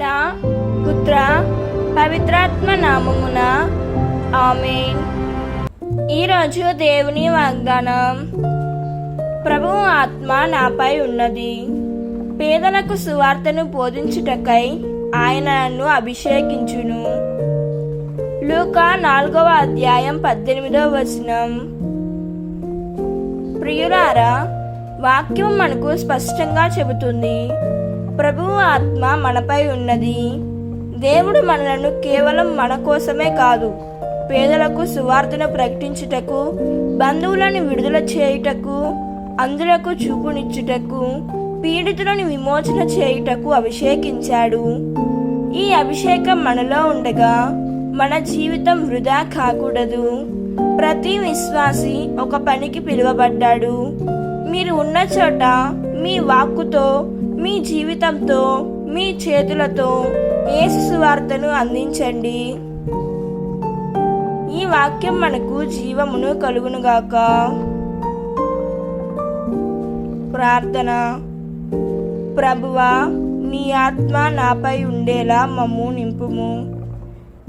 పిత పుత్ర పవిత్రాత్మ నామమున. ఆమెన్. ఈరోజు దేవుని వాగ్దానం. ప్రభువు ఆత్మ నాపై ఉన్నది. పేదలకు సువార్తను బోధించుటకై ఆయన నన్ను అభిషేకించును. లూకా నాలుగవ అధ్యాయం పద్దెనిమిదవ వచనం. ప్రియురారా వాక్యం మనకు స్పష్టంగా చెబుతుంది. ప్రభువు ఆత్మ మనపై ఉన్నది. దేవుడు మనలను కేవలం మన కోసమే కాదు పేదలకు సువార్తను ప్రకటించుటకు బంధువులను విడుదల చేయుటకు అందులకు చూపునిచ్చుటకు పీడితులను విమోచన చేయుటకు అభిషేకించాడు. ఈ అభిషేకం మనలో ఉండగా మన జీవితం వృధా కాకూడదు. ప్రతి విశ్వాసి ఒక పనికి పిలువబడ్డాడు. మీరు ఉన్న చోట మీ వాక్కుతో జీవితంతో మీ చేతులతో ఏసువార్తను అందించండి. ఈ వాక్యం మనకు జీవమును కలుగునుగాక. ప్రార్థన. ప్రభువా నీ ఆత్మ నాపై ఉండేలా మమ్ము నింపుము.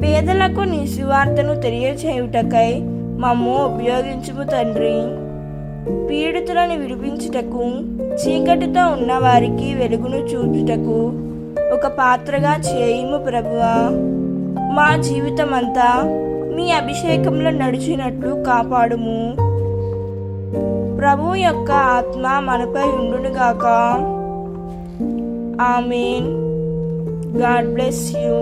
పేదలకు నీ సువార్తను తెలియచేయుటకై మమ్ము ఉపయోగించుము తండ్రి. పీడితులను విడిపించుటకు చీకటితో ఉన్నవారికి వెలుగును చూపుటకు ఒక పాత్రగా చేయుము ప్రభువా. మా జీవితం అంతా మీ అభిషేకంలో నడిచినట్లు కాపాడుము. ప్రభు యొక్క ఆత్మ మనపై ఉండునుగాక ఆమెన్. God bless you.